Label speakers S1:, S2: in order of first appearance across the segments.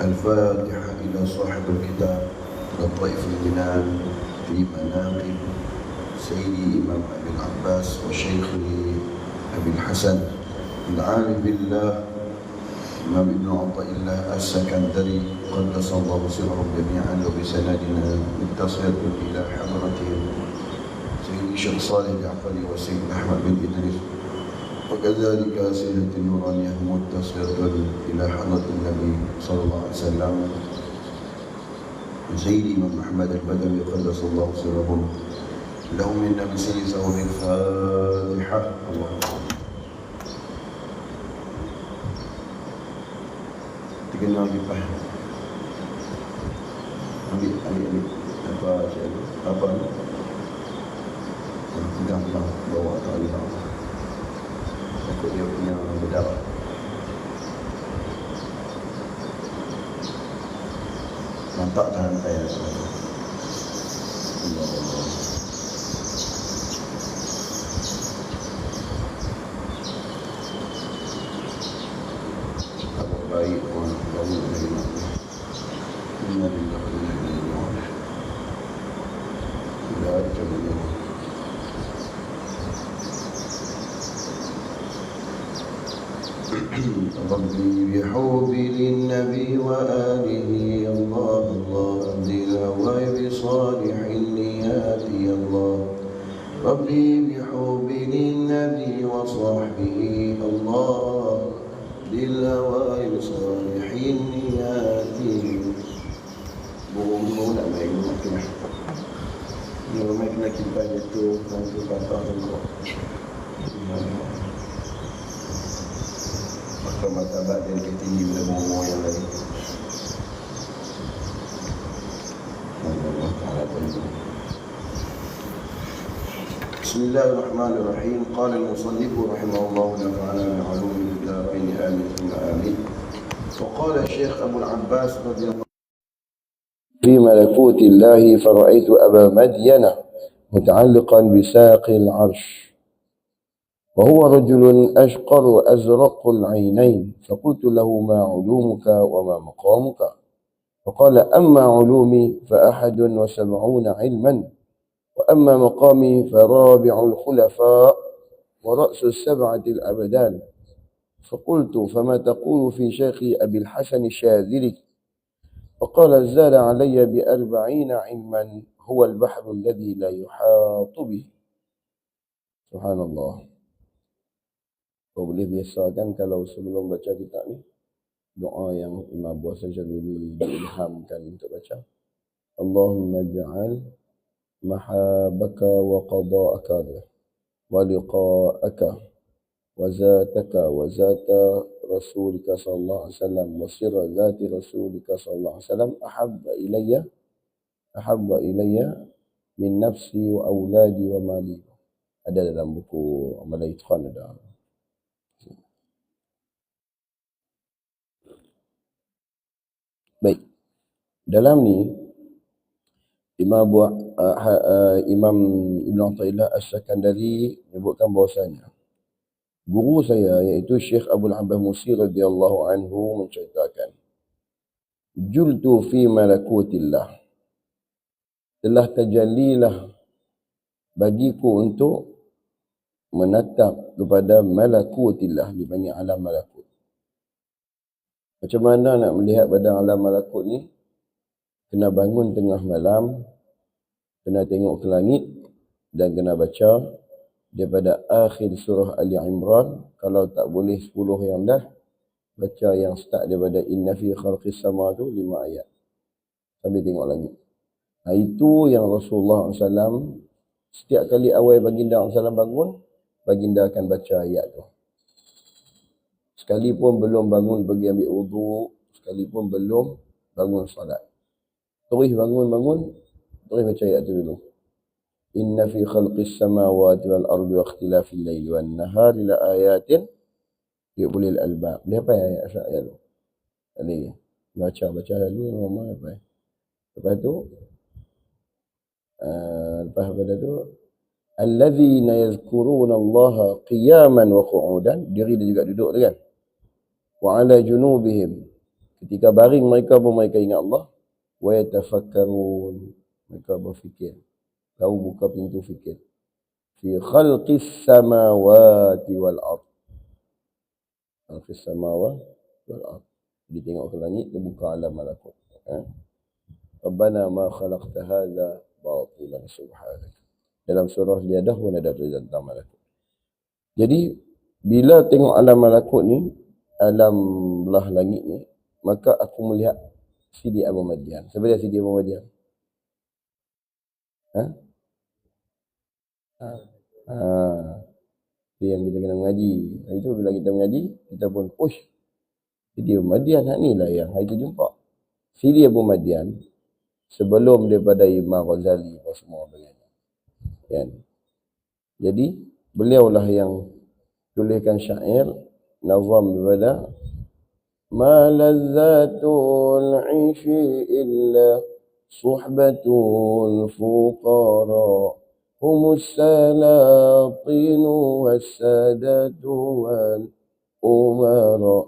S1: الفاتحة إلى صاحب الكتاب لطائف الجنان في مناقب سيدي إمام أبي العباس وشيخه أبي الحسن العالم بالله إمام ابن عطاء الله السكندري قدس الله سرهم جميعا وبسندنا متصلة إلى حضرتهم. سيدي الشيخ صالح الجعفري وسيد أحمد بن إدريس. وكذلك أسئلة نورانية متصلة إلى حضرة النبي صلى الله عليه وسلم سيدي من محمد البدوي قدس الله سره له من نفسه زوج الفاتحة. الله. تقلنا بفهم أبي أبي أبي أبا أبا. أبا أبا أبا أبا أبا Takut dia punya berdarah. Nampak tangan saya. Allah ربي بحبي للنبي وآله الله الله ذي الغيب النيات الله ربي بحبي للنبي وصحبه الله ذي الغيب صالح النيات Bukan kau ما يمكن makin ما يمكن makin banyak tu Nanti kata kau بسم الله الرحمن الرحيم قال المصنف رحمه الله نفعنا بعلوم الدارين امين ثم امين وقال الشيخ ابو العباس رضي الله في ملكوت الله فرأيت أبا مدين متعلقا بساق العرش وهو رجل أشقر أزرق العينين. فقلت له ما علومك وما مقامك؟ فقال أما علومي فأحد وسبعون علما وأما مقامي فرابع الخلفاء ورأس السبعة الأبدان. فقلت فما تقول في شيخي أبي الحسن الشاذلي؟ فقال زاد علي بأربعين علما هو البحر الذي لا يحاط به. سبحان الله. Kau boleh biasakan kalau sebelum baca kitab ni doa yang Imam Abu Hasan Syadzili diilhamkan untuk baca. Allahumma ja'al mahabaka wa qada'aka wa liqa'aka wa zataka wa zata rasulika sallallahu alaihi wasallam wa sirra zati rasulika sallallahu alaihi wasallam ahabba ilayya ahabba ilayya min nafsi wa auladi wa mali. Ada dalam buku Amal Itqan ada. Baik. Dalam ni Imam Abu, uh, uh, Imam Ibn Athaillah As-Sakandari menyebutkan bahawasanya guru saya iaitu Syekh Abu Abbas Musi radhiyallahu anhu menceritakan Jultu fi malakutillah telah terjalilah bagiku untuk menatap kepada malakutillah dipanggil alam malakut macam mana nak melihat pada alam malakut ni? Kena bangun tengah malam, kena tengok ke langit dan kena baca daripada akhir surah Ali Imran. Kalau tak boleh 10 yang dah, baca yang start daripada inna fi khalqis sama tu 5 ayat. Sambil tengok langit. Nah itu yang Rasulullah SAW setiap kali awal baginda SAW bangun, baginda akan baca ayat tu. Sekalipun belum bangun pergi ambil wudu, sekalipun belum bangun salat. Terus bangun-bangun, terus baca ayat tu dulu. Inna fi khalqis samawati wal ardi wa ikhtilafil laili wan nahari la ayatin li albab. Dia apa ayat ayat tu? Tadi baca baca dulu mama apa? Lepas tu uh, lepas pada tu Alladzina yazkuruna Allah qiyaman wa qu'udan. Diri dia juga duduk tu kan. Wa ala junubihim.
S2: Ketika baring mereka pun mereka ingat Allah. Wa yatafakkarun. Mereka berfikir. Tahu buka pintu fikir. Fi khalqis samawati wal ard. Khalqis samawati wal ard. Dia tengok ke langit, dia buka alam malakut. Ha? Rabbana ma khalaqta hadha batilan subhanak. Dalam surah Liyadah pun ada tulisan tentang malakut. Jadi, bila tengok alam malakut ni, alam belah langit ni, maka aku melihat Sidi Abu Madian. Siapa dia Sidi Abu Madian? Ha? Ha. ha. Dia yang kita kena mengaji. Hari tu bila kita mengaji, kita pun, ush, Sidi Abu Madian hak ni lah yang hari tu jumpa. Sidi Abu Madian sebelum daripada Imam Ghazali apa semua begini. Kan? Jadi beliaulah yang tuliskan syair nazam daripada Ma lazzatul ishi illa suhbatul fuqara هم السلاطين والسادة والأمراء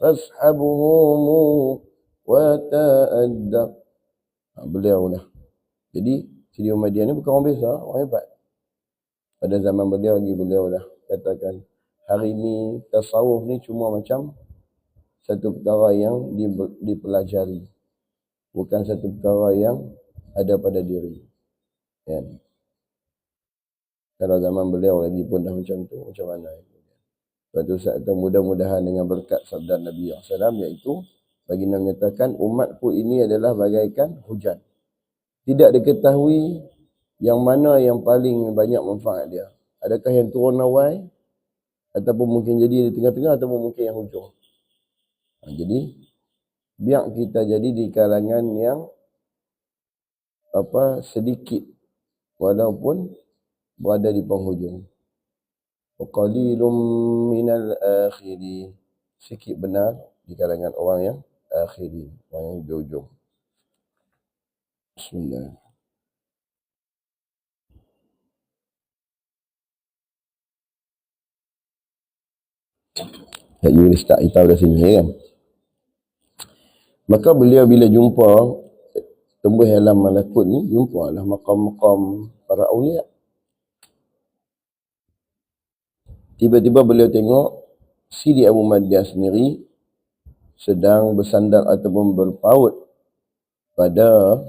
S2: fashabuhum wa ta'adda ha, beliau lah jadi Sidi Umayyah ni bukan orang biasa orang hebat pada zaman beliau lagi beliau lah katakan hari ni tasawuf ni cuma macam satu perkara yang dipelajari. Bukan satu perkara yang ada pada diri. Kan? Kalau zaman beliau lagi pun dah macam tu macam mana? Suatu saat itu mudah-mudahan dengan berkat sabda Nabi SAW iaitu bagi Nabi menyatakan umatku ini adalah bagaikan hujan. Tidak diketahui yang mana yang paling banyak manfaat dia. Adakah yang turun awal ataupun mungkin jadi di tengah-tengah ataupun mungkin yang hujung. Ha, jadi biar kita jadi di kalangan yang apa sedikit walaupun berada di penghujung. Qalilum minal akhirin. Sikit benar di kalangan orang yang akhirin. Orang yang hujung-hujung. Tak Yulis tak hitam dah sini kan. Maka beliau bila jumpa tembus alam malakut ni, jumpa lah makam-makam para awliya. Tiba-tiba beliau tengok Sidi Abu Madian sendiri sedang bersandar ataupun berpaut pada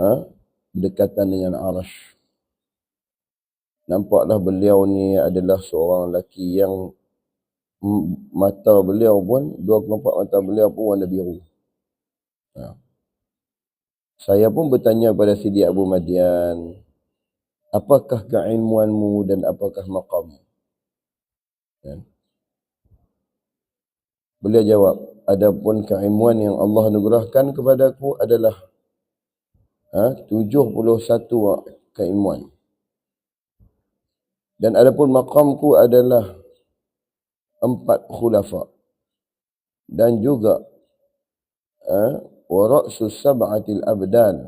S2: ha, berdekatan dengan arash. Nampaklah beliau ni adalah seorang lelaki yang mata beliau pun, dua kelompok mata beliau pun warna biru. Ha. Saya pun bertanya pada Sidi Abu Madian, apakah keilmuanmu dan apakah maqammu? Kan? Beliau jawab, adapun keilmuan yang Allah anugerahkan kepada aku adalah ha, 71 keilmuan. Dan adapun maqamku adalah empat khulafa. Dan juga ha, wa ra'su sab'atil abdan.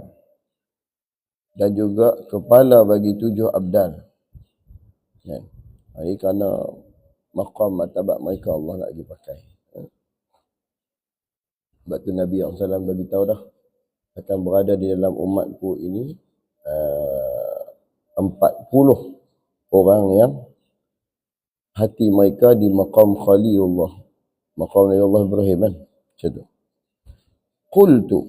S2: Dan juga kepala bagi tujuh abdan. Kan? Ini kerana maqam martabat mereka Allah nak pergi pakai. Sebab tu Nabi SAW bagi tahu dah akan berada di dalam umatku ini uh, 40 orang yang hati mereka di maqam Khalilullah. Maqam Allah Ibrahim kan. Macam tu. Qultu.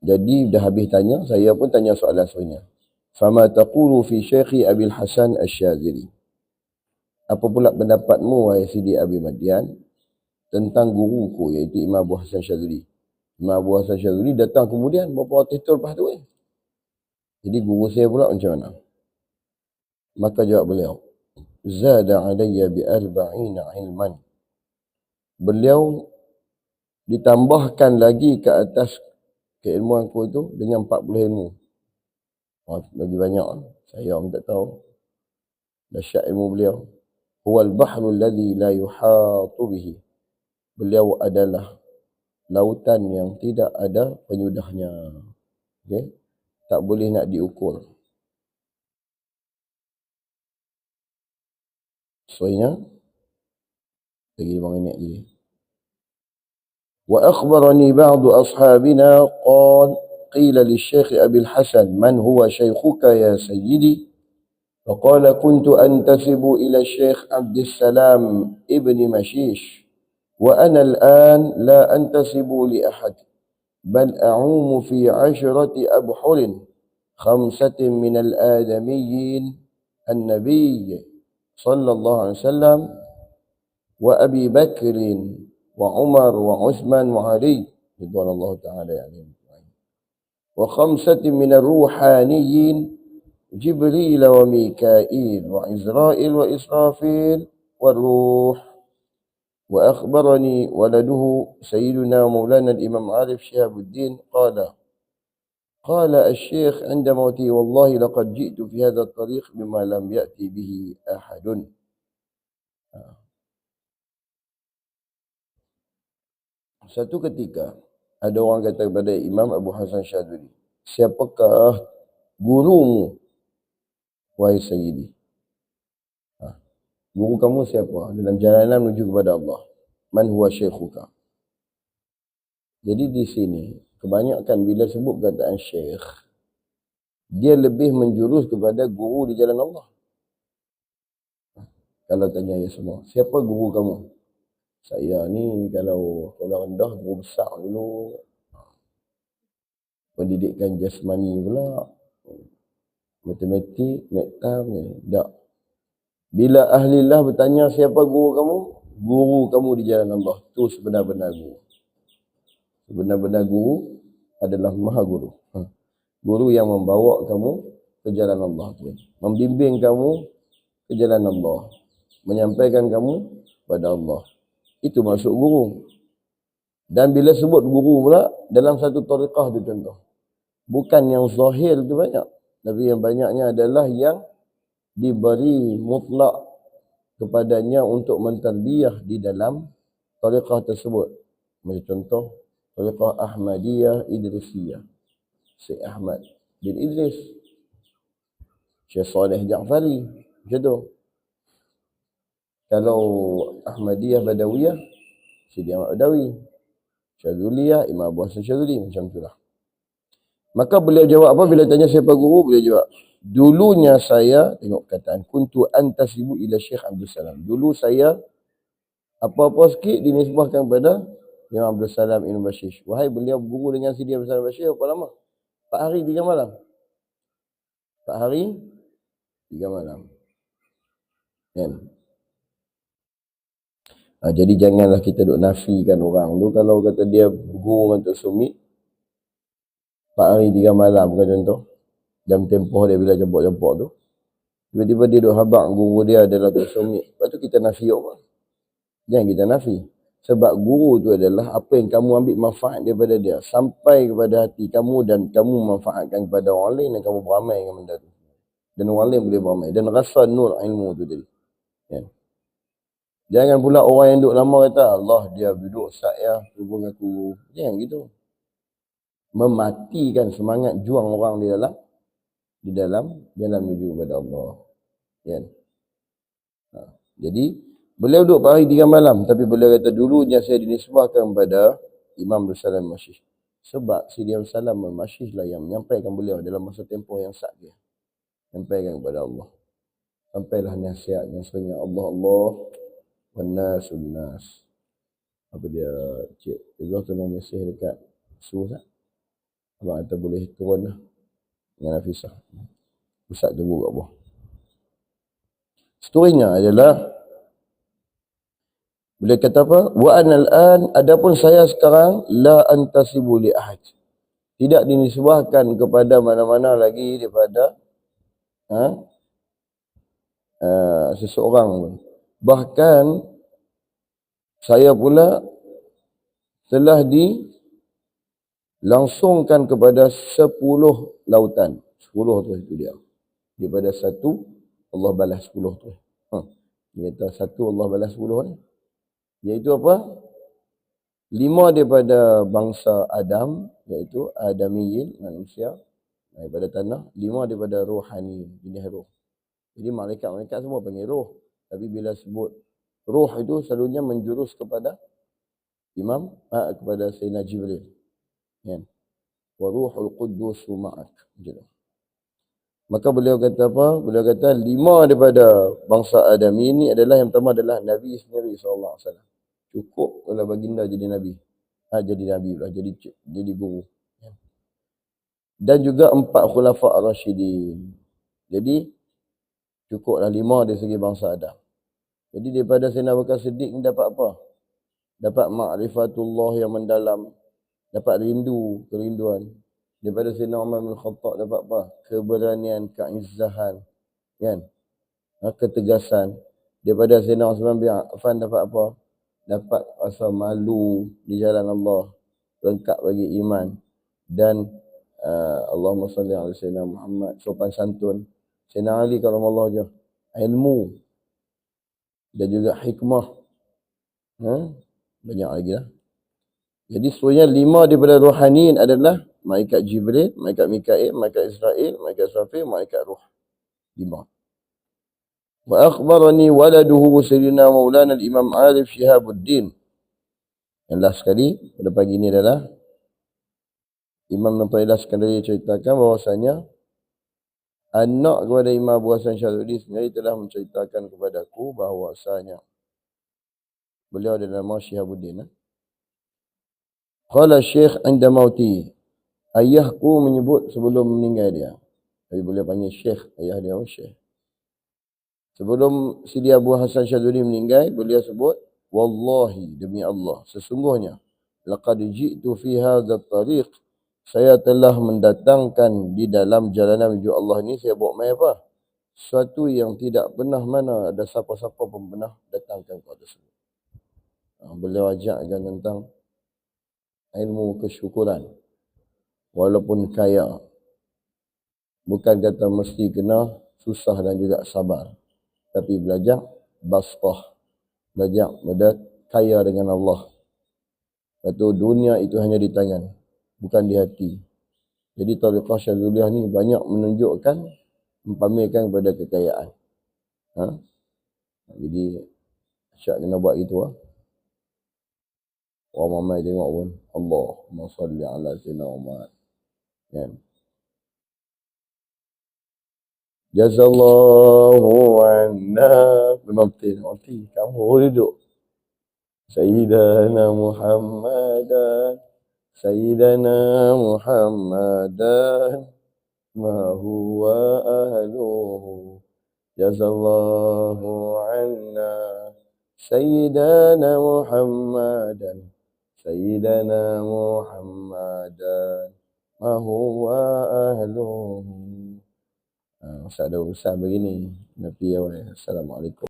S2: Jadi dah habis tanya, saya pun tanya soalan sebenarnya. Fama taqulu fi Syekhi Abil Hasan Asy-Syadzili? apa pula pendapatmu wahai Sidi Abi Madian tentang guruku iaitu Imam Abu Hasan Syazuli. Imam Abu Hasan Syazuli datang kemudian beberapa waktu itu lepas tu eh. Jadi guru saya pula macam mana? Maka jawab beliau, Zada alayya bi arba'ina ilman. Beliau ditambahkan lagi ke atas keilmuanku itu dengan 40 ilmu. Oh, lagi banyak. Saya pun tak tahu. Dahsyat ilmu beliau huwal bahrul ladzi la yuhatu bihi. Beliau adalah lautan yang tidak ada penyudahnya. Okey. Tak boleh nak diukur. Lima minit lagi. وأخبرني بعض أصحابنا قال قيل للشيخ أبي الحسن من هو شيخك يا سيدي؟ فقال كنت أنتسب إلى الشيخ عبد السلام ابن مشيش وأنا الآن لا أنتسب لأحد بل أعوم في عشرة أبحر خمسة من الآدميين النبي. صلى الله عليه وسلم وأبي بكر وعمر وعثمان وعلي رضوان الله تعالى عليهم وخمسة من الروحانيين جبريل وميكائيل وعزرائيل وإسرافيل والروح. وأخبرني ولده سيدنا مولانا الإمام عارف شهاب الدين قال قال الشيخ عند موته والله لقد جئت في هذا الطريق بما لم يأتي به أحد Satu ketika ada orang kata kepada Imam Abu Hasan Syaduri, siapakah gurumu wahai Sayyidi? Ha. Guru kamu siapa dalam jalanan menuju kepada Allah? Man huwa syekhuka? Jadi di sini kebanyakan bila sebut perkataan syekh dia lebih menjurus kepada guru di jalan Allah. Kalau tanya ya semua, siapa guru kamu? saya ni kalau sekolah rendah guru besar dulu. Pendidikan jasmani pula. Matematik nektar ni. Tak. Bila ahli Allah bertanya siapa guru kamu? Guru kamu di jalan Allah. Tu sebenar-benar guru. Sebenar-benar guru adalah maha guru ha. guru yang membawa kamu ke jalan Allah membimbing kamu ke jalan Allah menyampaikan kamu pada Allah itu masuk guru. Dan bila sebut guru pula, dalam satu tariqah tu contoh. Bukan yang zahir tu banyak. Tapi yang banyaknya adalah yang diberi mutlak kepadanya untuk mentarbiyah di dalam tariqah tersebut. Macam contoh, tariqah Ahmadiyah Idrisiyah. Syekh Ahmad bin Idris. Syekh Saleh Ja'fari. Macam tu. Kalau Ahmadiyah Badawiyah, Sidi Ahmad Badawi. Syadzuliyah, Imam Abu Hasan Syadzuli. Macam itulah. Maka beliau jawab apa bila tanya siapa guru? Beliau jawab, dulunya saya, tengok kataan, kuntu antasibu ila Syekh Abdul Salam. Dulu saya, apa-apa sikit dinisbahkan kepada Imam Abdul Salam Ibn Bashish. Wahai beliau guru dengan Sidi Abdul Salam Bashish, apa lama? Empat hari, tiga malam. Empat hari, tiga malam. Kan? Ha, jadi janganlah kita duk nafikan orang tu kalau kata dia guru dengan Tok Sumi 4 hari 3 malam kan contoh dalam tempoh dia bila jemput-jemput tu tiba-tiba dia duk habak guru dia adalah Tok Sumi lepas tu kita nafi apa jangan kita nafi sebab guru tu adalah apa yang kamu ambil manfaat daripada dia sampai kepada hati kamu dan kamu manfaatkan kepada orang lain dan kamu beramai dengan benda tu dan orang lain boleh beramai dan rasa nur ilmu tu tadi ya. Jangan pula orang yang duduk lama kata, Allah dia duduk sat ya, hubung aku. Jangan gitu. Mematikan semangat juang orang di dalam di dalam jalan menuju kepada Allah. Ya. Ha. Jadi, beliau duduk pagi tiga malam. Tapi beliau kata dulunya saya dinisbahkan kepada Imam Rasulullah Masjid. Sebab Sidi Salam Masjid lah yang menyampaikan beliau dalam masa tempoh yang sat dia. Menyampaikan kepada Allah. Sampailah nasihat yang sebenarnya Allah Allah Wanas Unas Apa dia Cik Allah tolong mesej dekat Suruh Abang kata boleh turun lah Dengan Nafisah Ustaz tunggu kat bawah Storynya adalah Bila kata apa Wa anal an Adapun saya sekarang La antasibu li ahad Tidak dinisbahkan kepada mana-mana lagi Daripada ha? Uh, seseorang pun Bahkan saya pula telah dilangsungkan kepada sepuluh lautan. Sepuluh tu itu dia. Daripada satu, Allah balas sepuluh tu. Ha. Dia kata satu Allah balas sepuluh ni. Iaitu apa? Lima daripada bangsa Adam, iaitu Adamiyin, manusia, daripada tanah. Lima daripada rohani, jenis roh. Jadi malaikat-malaikat semua panggil roh. Tapi bila sebut roh itu selalunya menjurus kepada Imam ha, kepada Sayyidina Jibril. Kan? Wa ruhul qudus ma'ak. Maka beliau kata apa? Beliau kata lima daripada bangsa Adam ini adalah yang pertama adalah Nabi sendiri sallallahu alaihi wasallam. Cukup kalau baginda jadi nabi. Ha, jadi nabi lah, jadi jadi guru. Dan juga empat khulafa ar-rasyidin. Jadi cukuplah lima dari segi bangsa Adam. Jadi daripada Sayyidina Bakar Siddiq ni dapat apa? Dapat ma'rifatullah yang mendalam. Dapat rindu, kerinduan daripada Sayyidina Umar bin Khattab dapat apa? Keberanian, keizzahan, kan? Ha, ketegasan. Daripada Sayyidina Osman bin Affan dapat apa? Dapat rasa malu di jalan Allah. Lengkap bagi iman. Dan uh, Allahumma salli ala Sayyidina Muhammad. Sopan santun. Sayyidina Ali kalau Allah je. Ilmu. Dan juga hikmah. Ha? Banyak lagi lah. Jadi sebenarnya lima daripada rohaniin adalah malaikat Jibril, malaikat Mikail, malaikat Israel, malaikat Safir, malaikat Ruh. Lima. Wa akhbarani waladuhu Sayyidina Maulana Imam Arif Shihabuddin. Yang last sekali pada pagi ini adalah Imam Nampailah sekali ceritakan bahawasanya anak kepada Imam Abu Hassan Syarudi sendiri telah menceritakan kepadaku bahawasanya beliau ada nama Shihabuddin. Eh? Qala Syekh anda mauti Ayahku menyebut sebelum meninggal dia. Tapi boleh panggil Syekh. Ayah dia pun Syekh. Sebelum Sidi Abu Hasan Syaduri meninggal, beliau sebut, Wallahi demi Allah, sesungguhnya, laqad ji'tu fi hadha tariq, saya telah mendatangkan di dalam jalanan menuju Allah ini, saya buat main apa? Suatu yang tidak pernah mana ada siapa-siapa pun pernah datangkan kepada saya. Ha, beliau ajarkan tentang ilmu kesyukuran walaupun kaya. Bukan kata mesti kena susah dan juga sabar. Tapi belajar bastah. Belajar pada kaya dengan Allah. Lepas dunia itu hanya di tangan. Bukan di hati. Jadi tariqah syazuliyah ni banyak menunjukkan, mempamerkan kepada kekayaan. Ha? Jadi, syak kena buat gitu lah. Wa mamai tengok pun. Allahumma salli ala sayyidina Muhammad. نعم. جزا الله عنا بمقتل قلتي كم سيدنا محمدا سيدنا محمدا ما هو أهله؟ جزا الله عنا. سيدنا محمدا سيدنا محمدا. Wa ahluhu. Ha, Ustaz ada urusan begini. Nabi awal. Assalamualaikum.